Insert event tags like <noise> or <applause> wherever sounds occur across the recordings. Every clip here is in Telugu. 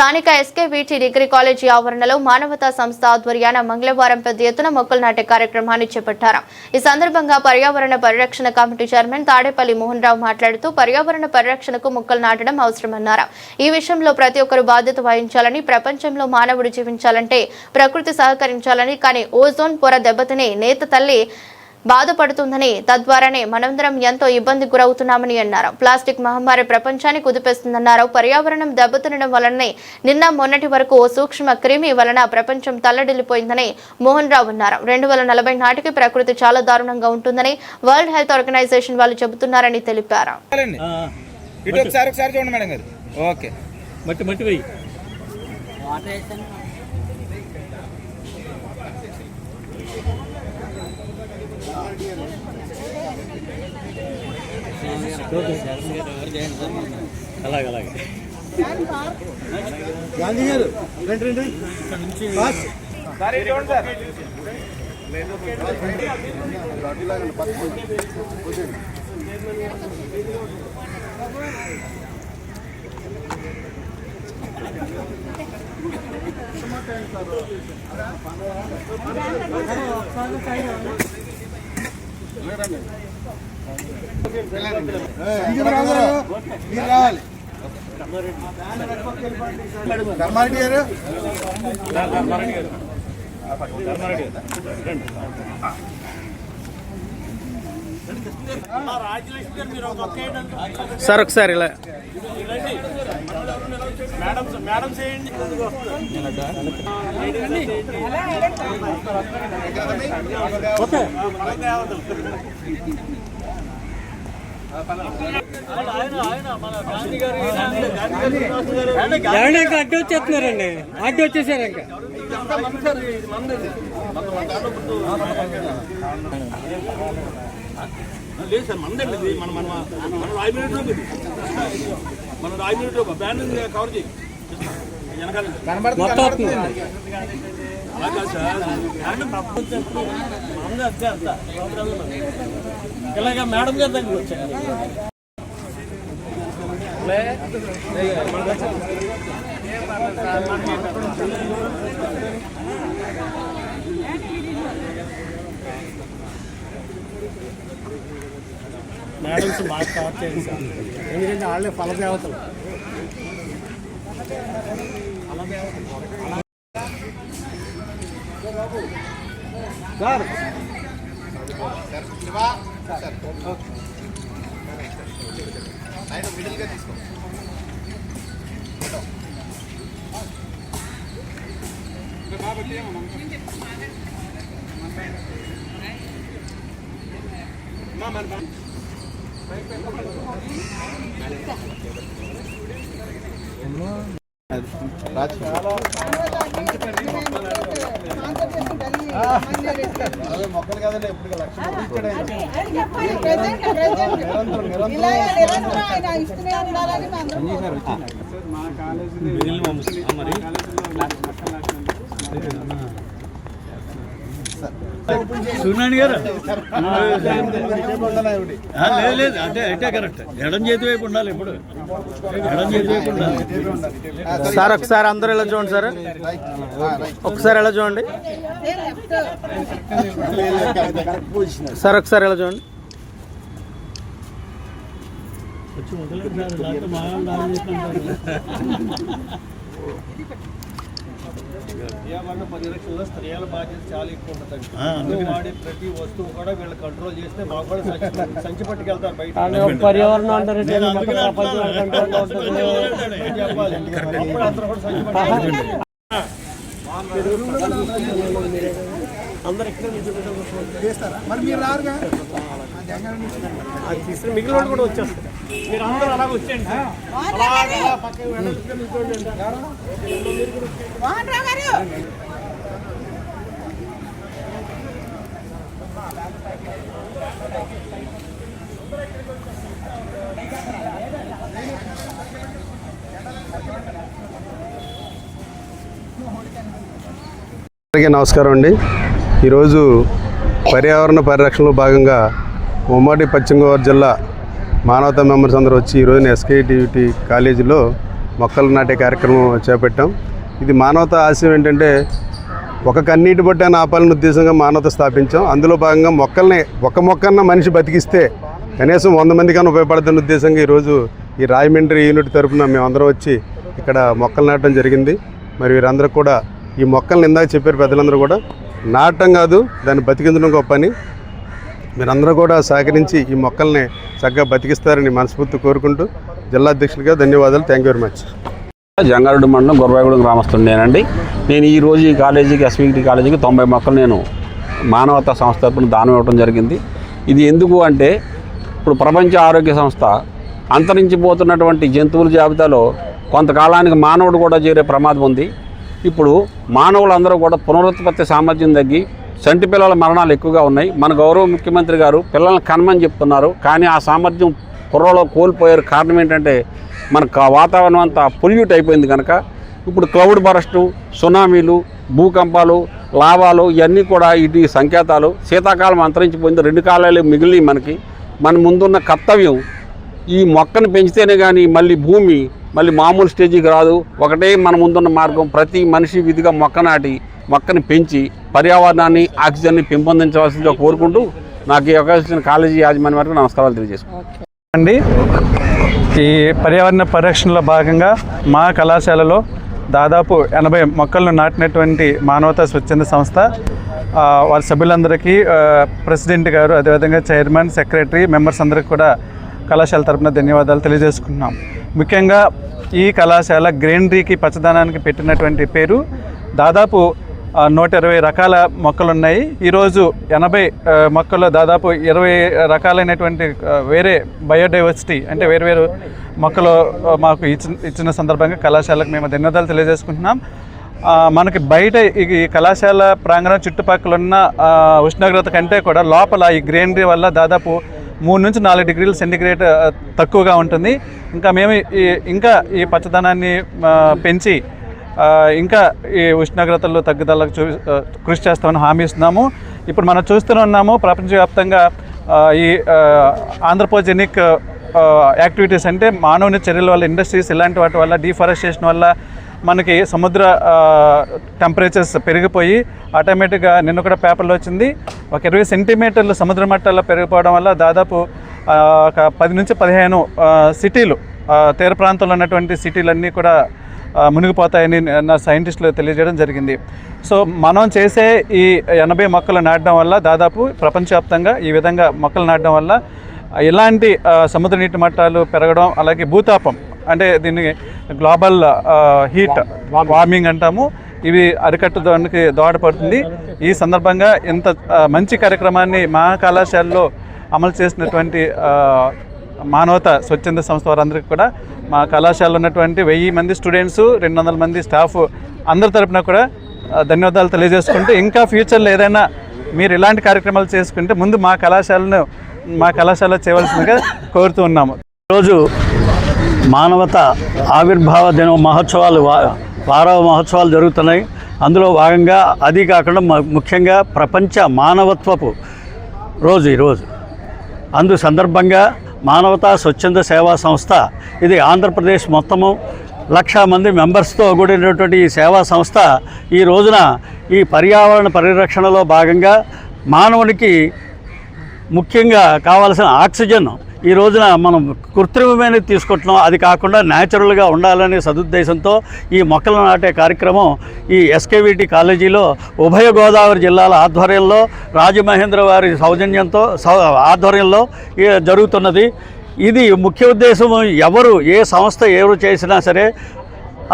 స్థానిక ఎస్కేవీటీ డిగ్రీ కాలేజీ ఆవరణలో మానవతా సంస్థ ఆధ్వర్యాన మంగళవారం పెద్ద ఎత్తున మొక్కలు నాటే కార్యక్రమాన్ని చేపట్టారు. ఈ సందర్భంగా పర్యావరణ పరిరక్షణ కమిటీ చైర్మన్ తాడేపల్లి మోహన్ రావు మాట్లాడుతూ పర్యావరణ పరిరక్షణకు మొక్కలు నాటడం అవసరమన్నారు. ఈ విషయంలో ప్రతి ఒక్కరు బాధ్యత వహించాలని ప్రపంచంలో మానవుడు జీవించాలంటే ప్రకృతి సహకరించాలని కానీ ఓజోన్ పొర దెబ్బతిని నేత తల్లి బాధపడుతుందని తద్వారానే మనందరం ఎంతో ఇబ్బందికి గురవుతున్నామని అన్నారు. ప్లాస్టిక్ మహమ్మారి ప్రపంచాన్ని కుదిపేస్తుందన్నారు. పర్యావరణం దెబ్బతినడం వలనే నిన్న మొన్నటి వరకు ఓ సూక్ష్మ క్రిమి వలన ప్రపంచం తల్లడిల్లిపోయిందని మోహన్ రావు అన్నారు. రెండు వేల నలభై నాటికి ప్రకృతి చాలా దారుణంగా ఉంటుందని వరల్డ్ హెల్త్ ఆర్గనైజేషన్ వాళ్ళు చెబుతున్నారని తెలిపారు. ఓకే. మట్టి అలాగే అలాగే గాంధీ గారు రండి రండి పాస్. సార్ చూడండి సార్ మీరు రావాలి ధర్మారెడ్డి గారు సార్ ఒకసారి ఇలా ఎవరైనా ఇంకా అడ్డు వచ్చేస్తున్నారండి. అడ్డు వచ్చేసారు ఇంకా. లేదు సార్ మందండి మన మన మన రాయి మన రాయి మినిట్లో బ్యాన్ కవర్ చేయి. ఇలాగ మేడం గారి దగ్గరికి వచ్చాను. మేడమ్స్ బాగా కవర్ చేయండి సార్ ఎందుకంటే వాళ్ళే ఫలదేవతలు సార్. అదే మొక్కలు కదండి ఎప్పుడు లక్ష ఇక్కడే. గారు లేదు లేదు అంటే అంటే కరెక్ట్ ఎడం చేతి వైపు ఉండాలి ఇప్పుడు ఎడం చేతి వైపు ఉండాలి సరే. సార్ ఒకసారి అందరూ ఇలా చూడండి సార్. ఒకసారి ఎలా చూడండి. సార్ ఒకసారి ఎలా చూడండి పర్యావరణ పరిరక్షణలో స్త్రీల బాధ్యత చాలా ఎక్కువ ఉంటుంది ఆ, అందుకనే. వాడే ప్రతి వస్తువు కూడా వీళ్ళు కంట్రోల్ చేస్తే మాకు కూడా సంచి <laughs> పట్టుకెళ్తారు బయట పర్యావరణం <laughs> అందరూ చేస్తారా? మరి మీరు రారుగా? మిగిలిన కూడా వచ్చేస్తారు. మీరు అందరూ అలాగ వచ్చేయండి. అందరికీ నమస్కారం అండి. ఈరోజు పర్యావరణ పరిరక్షణలో భాగంగా ఉమ్మడి పశ్చిమ గోదావరి జిల్లా మానవతా మెంబర్స్ అందరూ వచ్చి ఈరోజు ఎస్కేటివిటీ కాలేజీలో మొక్కలు నాటే కార్యక్రమం చేపట్టాం. ఇది మానవత ఆశయం ఏంటంటే ఒక కన్నీటి బొట్టని ఆపాలని ఉద్దేశంగా మానవత స్థాపించాం. అందులో భాగంగా మొక్కల్ని ఒక మొక్కన్న మనిషి బతికిస్తే కనీసం వంద మంది కన్నా ఉపయోగపడుతున్న ఉద్దేశంగా ఈరోజు ఈ రాయమండ్రి యూనిట్ తరపున మేమందరం వచ్చి ఇక్కడ మొక్కలు నాటడం జరిగింది. మరి వీరందరూ కూడా ఈ మొక్కల్ని ఇందాక చెప్పారు పెద్దలందరూ కూడా. నాటడం కాదు దాన్ని బతికించడం గొప్ప అని మీరందరూ కూడా సహకరించి ఈ మొక్కల్ని చక్కగా బతికిస్తారని మనస్ఫూర్తి కోరుకుంటూ జిల్లా అధ్యక్షులుగా ధన్యవాదాలు. Thank you very much Jangareddy మండలం గురబాయగూడెం గ్రామస్తుడు నేనండి నేను ఈ రోజు ఈ కాలేజీకి ఎస్విటి కాలేజీకి తొంభై మొక్కలు నేను మానవతా సంస్థ తరపున దానం ఇవ్వడం జరిగింది. ఇది ఎందుకు అంటే ఇప్పుడు ప్రపంచ ఆరోగ్య సంస్థ అంతరించిపోతున్నటువంటి జంతువుల జాబితాలో కొంతకాలానికి మానవుడు కూడా చేరే ప్రమాదం ఉంది. ఇప్పుడు మానవులందరూ కూడా పునరుత్పత్తి సామర్థ్యం తగ్గి చంటి పిల్లల మరణాలు ఎక్కువగా ఉన్నాయి. మన గౌరవ ముఖ్యమంత్రి గారు పిల్లల్ని కనమని చెప్తున్నారు. కానీ ఆ సామర్థ్యం కుర్రలో కోల్పోయారు. కారణం ఏంటంటే మన వాతావరణం అంతా పొల్యూట్ అయిపోయింది కనుక ఇప్పుడు క్లౌడ్ బరస్టు సునామీలు భూకంపాలు లావాలు ఇవన్నీ కూడా ఇటు సంకేతాలు. శీతాకాలం అంతరించిపోయింది. రెండు కాలాలు మిగిలి మనకి. మన ముందున్న కర్తవ్యం ఈ మొక్కను పెంచితేనే కానీ మళ్ళీ భూమి మళ్ళీ మామూలు స్టేజీకి రాదు. ఒకటే మన ముందున్న మార్గం ప్రతి మనిషి విధిగా మొక్క నాటి మొక్కని పెంచి పర్యావరణాన్ని ఆక్సిజన్ని పెంపొందించవలసిందిగా కోరుకుంటూ నాకు ఈ అవకాశం కాలేజీ యాజమాన్యం వరకు నమస్కారాలు తెలియజేసుకుంటాను అండి ఈ పర్యావరణ పరిరక్షణలో భాగంగా మా కళాశాలలో దాదాపు ఎనభై మొక్కలను నాటినటువంటి మానవతా స్వచ్ఛంద సంస్థ వారి సభ్యులందరికీ ప్రెసిడెంట్ గారు అదేవిధంగా చైర్మన్ సెక్రటరీ మెంబర్స్ అందరికీ కూడా కళాశాల తరపున ధన్యవాదాలు తెలియజేసుకుంటున్నాం. ముఖ్యంగా ఈ కళాశాల గ్రీనరీకి పచ్చదనానికి పెట్టినటువంటి పేరు దాదాపు నూట ఇరవై రకాల మొక్కలు ఉన్నాయి ఈరోజు ఎనభై మొక్కలు దాదాపు ఇరవై రకాలైనటువంటి వేరే బయోడైవర్సిటీ అంటే వేరు వేరు మొక్కలు మాకు ఇచ్చిన ఇచ్చిన సందర్భంగా కళాశాలకు మేము ధన్యవాదాలు తెలియజేసుకుంటున్నాం. మనకి బయట ఈ కళాశాల ప్రాంగణం చుట్టుపక్కల ఉన్న ఉష్ణోగ్రత కంటే కూడా లోపల ఈ గ్రీనరీ వల్ల దాదాపు మూడు నుంచి నాలుగు డిగ్రీలు సెంటిగ్రేడ్ తక్కువగా ఉంటుంది. ఇంకా మేము ఈ ఇంకా ఈ పచ్చదనాన్ని పెంచి ఇంకా ఈ ఉష్ణోగ్రతల్లో తగ్గుదలకు చూ కృషి చేస్తామని హామీ ఇస్తున్నాము. ఇప్పుడు మనం చూస్తూనే ఉన్నాము ప్రపంచవ్యాప్తంగా ఈ ఆంధ్రపోజెనిక్ యాక్టివిటీస్ అంటే మానవుని చర్యల వల్ల ఇండస్ట్రీస్ ఇలాంటి వాటి వల్ల డిఫారెస్టేషన్ వల్ల మనకి సముద్ర టెంపరేచర్స్ పెరిగిపోయి ఆటోమేటిక్గా నిన్న కూడా పేపర్లో వచ్చింది. ఒక ఇరవై సెంటీమీటర్లు సముద్ర మట్టాల్లో పెరిగిపోవడం వల్ల దాదాపు ఒక పది నుంచి పదిహేను సిటీలు తీర ప్రాంతంలో ఉన్నటువంటి సిటీలన్నీ కూడా మునిగిపోతాయని నా సైంటిస్టులు తెలియజేయడం జరిగింది. సో మనం చేసే ఈ ఎనభై మొక్కలు నాటడం వల్ల దాదాపు ప్రపంచవ్యాప్తంగా ఈ విధంగా మొక్కలు నాటడం వల్ల ఇలాంటి సముద్ర నీటి మట్టాలు పెరగడం అలాగే భూతాపం అంటే దీన్ని గ్లోబల్ హీట్ వార్మింగ్ అంటాము. ఇవి అరికట్టడానికి దోహదపడుతుంది. ఈ సందర్భంగా ఇంత మంచి కార్యక్రమాన్ని మా కళాశాలలో అమలు చేసినటువంటి మానవత స్వచ్ఛంద సంస్థ వారందరికీ కూడా మా కళాశాలలో ఉన్నటువంటి వెయ్యి మంది స్టూడెంట్స్ రెండు వందల మంది స్టాఫ్ అందరి తరపున కూడా ధన్యవాదాలు తెలియజేసుకుంటూ ఇంకా ఫ్యూచర్లో ఏదైనా మీరు ఇలాంటి కార్యక్రమాలు చేసుకుంటే ముందు మా కళాశాలను మా కళాశాల చేయవలసిందిగా కోరుతూ ఉన్నాము. ఈరోజు మానవత ఆవిర్భావ దిన మహోత్సవాలు వా- వారవ మహోత్సవాలు జరుగుతున్నాయి. అందులో భాగంగా అది కాకుండా మ- ముఖ్యంగా ప్రపంచ మానవత్వపు రోజు ఈరోజు అందు సందర్భంగా మానవతా స్వచ్ఛంద సేవా సంస్థ ఇది ఆంధ్రప్రదేశ్ మొత్తము లక్ష మంది మెంబర్స్తో కూడినటువంటి ఈ సేవా సంస్థ ఈ రోజున ఈ పర్యావరణ పరిరక్షణలో భాగంగా మానవునికి ముఖ్యంగా కావాల్సిన ఆక్సిజన్ ఈ రోజున మనం కృత్రిమమైనది తీసుకుంటున్నాం. అది కాకుండా న్యాచురల్గా ఉండాలనే సదుద్దేశంతో ఈ మొక్కలు నాటే కార్యక్రమం ఈ ఎస్కేవిటి కాలేజీలో ఉభయ గోదావరి జిల్లాల ఆధ్వర్యంలో రాజమహేంద్ర వారి సౌజన్యంతో సౌ ఆధ్వర్యంలో జరుగుతున్నది. ఇది ముఖ్య ఉద్దేశం ఎవరు ఏ సంస్థ ఎవరు చేసినా సరే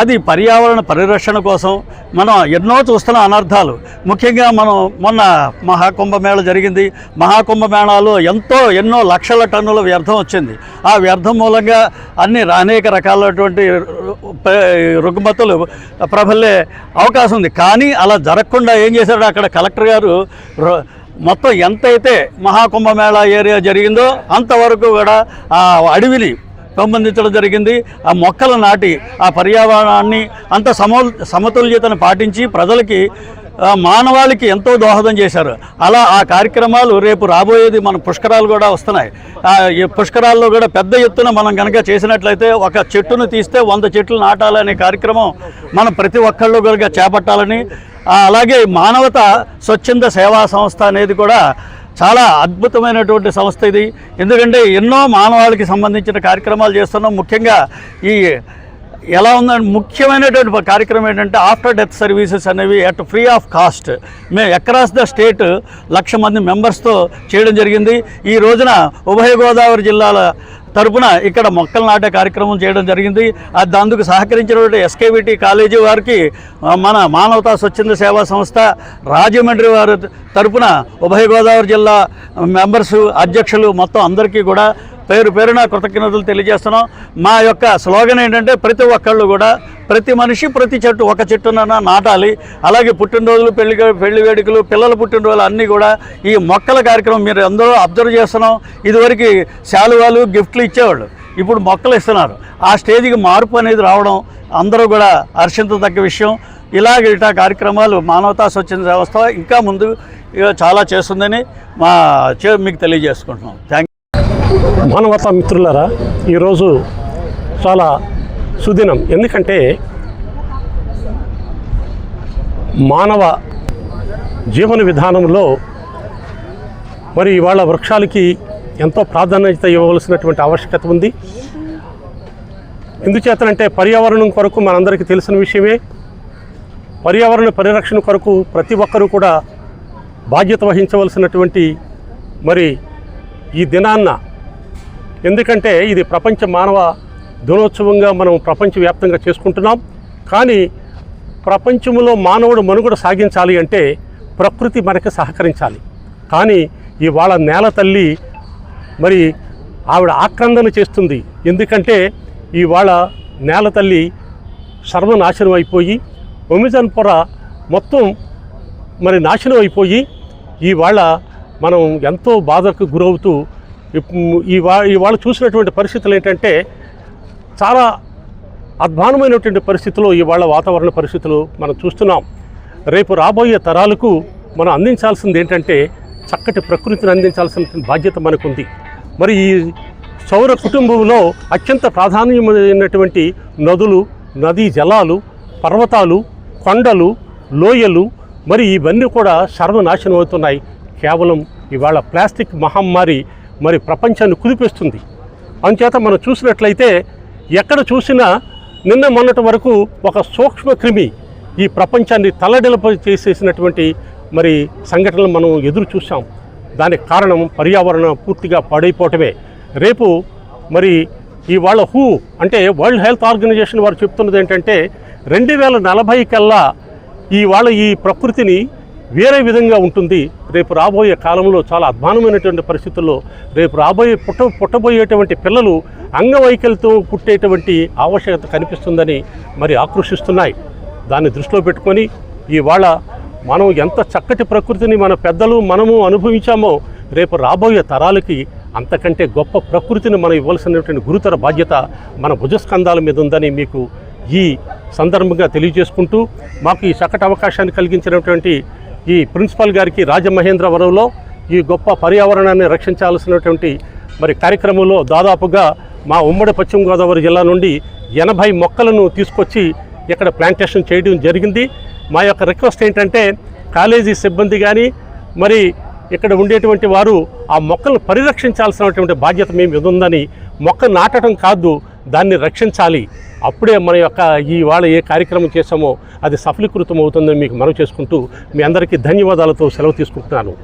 అది పర్యావరణ పరిరక్షణ కోసం మనం ఎన్నో చూస్తున్న అనర్థాలు. ముఖ్యంగా మనం మొన్న మహాకుంభమేళ జరిగింది. మహాకుంభమేళాలో ఎంతో ఎన్నో లక్షల టన్నుల వ్యర్థం వచ్చింది. ఆ వ్యర్థం మూలంగా అన్ని అనేక రకాలైనటువంటి రుగ్మతులు ప్రబలే అవకాశం ఉంది. కానీ అలా జరగకుండా ఏం చేశాడు అక్కడ కలెక్టర్ గారు? మొత్తం ఎంతైతే మహాకుంభమేళా ఏరియా జరిగిందో అంతవరకు కూడా ఆ అడవిని పెంపొందించడం జరిగింది. ఆ మొక్కలు నాటి ఆ పర్యావరణాన్ని అంత సమో సమతుల్యతను పాటించి ప్రజలకి మానవాళికి ఎంతో దోహదం చేశారు. అలా ఆ కార్యక్రమాలు రేపు రాబోయేది మన పుష్కరాలు కూడా వస్తున్నాయి. ఈ పుష్కరాల్లో కూడా పెద్ద ఎత్తున మనం కనుక చేసినట్లయితే ఒక చెట్టును తీస్తే వంద చెట్లు నాటాలనే కార్యక్రమం మనం ప్రతి ఒక్కళ్ళు కనుక చేపట్టాలని అలాగే మానవత స్వచ్ఛంద సేవా సంస్థ అనేది కూడా చాలా అద్భుతమైనటువంటి సంస్థ ఇది. ఎందుకంటే ఎన్నో మానవాళికి సంబంధించిన కార్యక్రమాలు చేస్తున్నాం. ముఖ్యంగా ఈ ఎలా ఉందంటే ముఖ్యమైనటువంటి కార్యక్రమం ఏంటంటే ఆఫ్టర్ డెత్ సర్వీసెస్ అనేవి అట్ ఫ్రీ ఆఫ్ కాస్ట్. మేము అక్రాస్ ద స్టేట్ లక్ష మంది మెంబర్స్తో చేయడం జరిగింది. ఈ రోజున ఉభయ గోదావరి జిల్లాల తరపున ఇక్కడ మొక్కలు నాటే కార్యక్రమం చేయడం జరిగింది. అది అందుకు సహకరించినటువంటి ఎస్కేవిటీ కాలేజీ వారికి మన మానవతా స్వచ్ఛంద సేవా సంస్థ రాజమండ్రి వారి తరపున ఉభయ గోదావరి జిల్లా మెంబర్స్ అధ్యక్షులు మొత్తం అందరికీ కూడా పేరు పేరున కృతజ్ఞతలు తెలియజేస్తున్నాం. మా యొక్క స్లోగన్ ఏంటంటే ప్రతి ఒక్కళ్ళు కూడా ప్రతి మనిషి ప్రతి చెట్టు ఒక చెట్టునన్నా నాటాలి. అలాగే పుట్టినరోజులు పెళ్ళి పెళ్ళి వేడుకలు పిల్లల పుట్టినరోజులు అన్నీ కూడా ఈ మొక్కల కార్యక్రమం మీరు అందరూ అబ్జర్వ్ చేస్తున్నాం. ఇదివరకు శాలువాలు గిఫ్ట్లు ఇచ్చేవాళ్ళు. ఇప్పుడు మొక్కలు ఇస్తున్నారు. ఆ స్టేజ్కి మార్పు అనేది రావడం అందరూ కూడా హర్షించదగ్గ విషయం. ఇలాగ ఇటా కార్యక్రమాలు మానవతా స్వచ్ఛంద వ్యవస్థ ఇంకా ముందు చాలా చేస్తుందని మా చే- మీకు తెలియజేసుకుంటున్నాం. థ్యాంక్ మానవతా మిత్రులారా ఈరోజు చాలా సుదినం. ఎందుకంటే మానవ జీవన విధానంలో మరి ఇవాళ వృక్షాలకి ఎంతో ప్రాధాన్యత ఇవ్వవలసినటువంటి ఆవశ్యకత ఉంది. ఎందుచేతనంటే పర్యావరణం కొరకు మనందరికీ తెలిసిన విషయమే. పర్యావరణ పరిరక్షణ కొరకు ప్రతి ఒక్కరూ కూడా బాధ్యత వహించవలసినటువంటి మరి ఈ దినాన్న ఎందుకంటే ఇది ప్రపంచ మానవ దినోత్సవంగా మనం ప్రపంచవ్యాప్తంగా చేసుకుంటున్నాం. కానీ ప్రపంచంలో మానవుడు మనుగడ సాగించాలి అంటే ప్రకృతి మనకి సహకరించాలి. కానీ ఇవాళ నేల తల్లి మరి ఆవిడ ఆక్రందన చేస్తుంది. ఎందుకంటే ఇవాళ నేల తల్లి సర్వనాశనం అయిపోయి ఒమిజన్ పొర మొత్తం మరి నాశనం అయిపోయి ఇవాళ మనం ఎంతో బాధకు గురవుతూ ఇవాళ చూసినటువంటి పరిస్థితులు ఏంటంటే చాలా అధ్వానమైనటువంటి పరిస్థితులు ఇవాళ వాతావరణ పరిస్థితులు మనం చూస్తున్నాం. రేపు రాబోయే తరాలకు మనం అందించాల్సింది ఏంటంటే చక్కటి ప్రకృతిని అందించాల్సిన బాధ్యత మనకుంది. మరి ఈ సౌర కుటుంబంలో అత్యంత ప్రాధాన్యమైనటువంటి నదులు నదీ జలాలు పర్వతాలు కొండలు లోయలు మరి ఇవన్నీ కూడా సర్వనాశనం అవుతున్నాయి. కేవలం ఇవాళ ప్లాస్టిక్ మహమ్మారి మరి ప్రపంచాన్ని కుదిపేస్తుంది. అందుచేత మనం చూసినట్లయితే ఎక్కడ చూసినా నిన్న మొన్నటి వరకు ఒక సూక్ష్మ క్రిమి ఈ ప్రపంచాన్ని తల్లడిలపై చేసేసినటువంటి మరి సంఘటనలు మనం ఎదురు చూసాం దానికి కారణం పర్యావరణం పూర్తిగా పాడైపోవటమే. రేపు మరి ఇవాళ హూ అంటే వరల్డ్ హెల్త్ ఆర్గనైజేషన్ వారు చెప్తున్నది ఏంటంటే రెండు వేల నలభై కల్లా ఇవాళ ఈ ప్రకృతిని వేరే విధంగా ఉంటుంది. రేపు రాబోయే కాలంలో చాలా అధ్వానమైనటువంటి పరిస్థితుల్లో రేపు రాబోయే పుట్ట పుట్టబోయేటువంటి పిల్లలు అంగవైకల్యంతో పుట్టేటువంటి ఆవశ్యకత కనిపిస్తుందని మరి ఆకర్షిస్తున్నాయి దాన్ని దృష్టిలో పెట్టుకొని ఇవాళ మనం ఎంత చక్కటి ప్రకృతిని మన పెద్దలు మనము అనుభవించామో రేపు రాబోయే తరాలకి అంతకంటే గొప్ప ప్రకృతిని మనం ఇవ్వాల్సినటువంటి గురుతర బాధ్యత మన భుజస్కంధాల మీద ఉందని మీకు ఈ సందర్భంగా తెలియజేసుకుంటూ మాకు ఈ చక్కటి అవకాశాన్ని కలిగించినటువంటి ఈ ప్రిన్సిపాల్ గారికి రాజమహేంద్రవరంలో ఈ గొప్ప పర్యావరణాన్ని రక్షించాల్సినటువంటి మరి కార్యక్రమంలో దాదాపుగా మా ఉమ్మడి పశ్చిమ గోదావరి జిల్లా నుండి ఎనభై మొక్కలను తీసుకొచ్చి ఇక్కడ ప్లాంటేషన్ చేయడం జరిగింది. మా యొక్క రిక్వెస్ట్ ఏంటంటే కాలేజీ సిబ్బంది కానీ మరి ఇక్కడ ఉండేటువంటి వారు ఆ మొక్కలను పరిరక్షించాల్సినటువంటి బాధ్యత మేము మీద ఉందని మొక్క నాటడం కాదు దాన్ని రక్షించాలి. అప్పుడే మన యొక్క ఈ వాళ్ళ ఏ కార్యక్రమం చేసామో అది సఫలీకృతం అవుతుందని మీకు మనవి చేసుకుంటూ మీ అందరికీ ధన్యవాదాలతో సెలవు తీసుకుంటున్నాను.